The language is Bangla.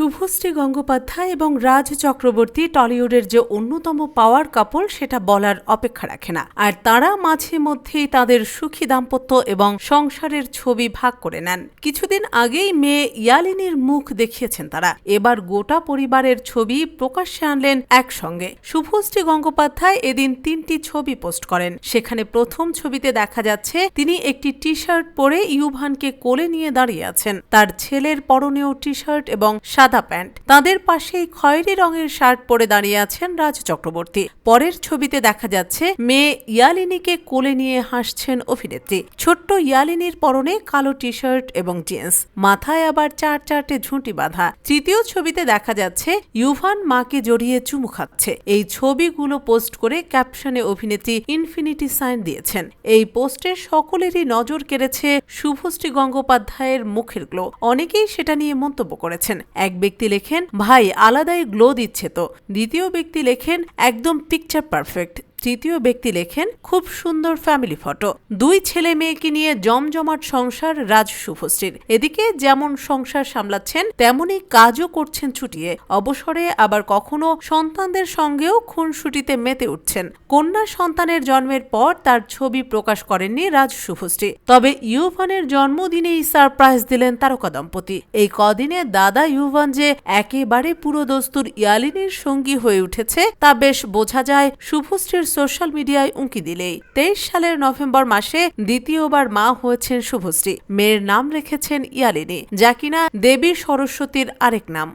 শুভশ্রী গঙ্গোপাধ্যায় এবং রাজ চক্রবর্তী টলিউডের যে অন্যতম পাওয়ার কাপল সেটা বলার অপেক্ষা রাখে না। আর তারা মাঝে মধ্যেই তাদের সুখী দাম্পত্য এবং সংসারের ছবি ভাগ করে নেন। কিছুদিন আগেই মেয়ে ইয়ালিনীর মুখ দেখিয়েছেন তারা। এবার গোটা পরিবারের ছবি প্রকাশ্যে আনলেন একসঙ্গে। শুভশ্রী গঙ্গোপাধ্যায় এদিন তিনটি ছবি পোস্ট করেন। সেখানে প্রথম ছবিতে দেখা যাচ্ছে, তিনি একটি টি শার্ট পরে ইউভানকে কোলে নিয়ে দাঁড়িয়ে আছেন। তার ছেলের পরনেও টি শার্ট এবং সাদা প্যান্ট। তাদের পাশেই খয়েরি রঙের শার্ট পরে দাঁড়িয়ে আছেন রাজ চক্রবর্তী। পরের ছবিতে দেখা যাচ্ছে, মেয়ে ইয়ালিনীকে কোলে নিয়ে হাসছেন অভিনেত্রী। ছোট্ট ইয়ালিনীর পরনে কালো টি শার্ট এবং জিন্স। মাথায় আবার চার চারটে ঝুঁটি বাঁধা। তৃতীয় ছবিতে দেখা যাচ্ছে, ইউভান মাকে জড়িয়ে চুমু খাচ্ছে। এই ছবিগুলো পোস্ট করে ক্যাপশনে অভিনেত্রী ইনফিনিটি সাইন দিয়েছেন। এই পোস্টে সকলেরই নজর কেড়েছে শুভশ্রী গঙ্গোপাধ্যায়ের মুখের গ্লো। অনেকেই সেটা নিয়ে মন্তব্য করেছেন। এক ব্যক্তি লেখেন ভাই আলাদাই গ্লো দিচ্ছে তো। দ্বিতীয় ব্যক্তি লেখেন একদম পিকচার পারফেক্ট তৃতীয় ব্যক্তি লেখেন, খুব সুন্দর ফ্যামিলি ফটো দুই ছেলে মেয়েকে নিয়ে জমজমাট সংসার রাজ শুভশ্রীর। এদিকে যেমন সংসার সামলাচ্ছেন, তেমনি কাজও করছেন ছুটিয়ে। অবসরে আবার কখনো সন্তানদের সঙ্গেও খুনসুটিতে মেতে উঠছেন। কন্যা সন্তানের জন্মের পর তার ছবি প্রকাশ করেননি রাজ শুভশ্রী। তবে ইউভানের জন্মদিনেই সারপ্রাইজ দিলেন তারকা দম্পতি। এই কদিনে দাদা ইউভান যে একেবারে পুরোদস্তুর ইয়ালিনীর সঙ্গী হয়ে উঠেছে, তা বেশ বোঝা যায় শুভশ্রীর সোশ্যাল মিডিয়ায় উঁকি দিলেই তেইশ সালের নভেম্বর মাসে দ্বিতীয়বার মা হয়েছেন শুভশ্রী। মেয়ের নাম রেখেছেন ইয়ালিনী, যা কিনা দেবী সরস্বতীর আরেক নাম।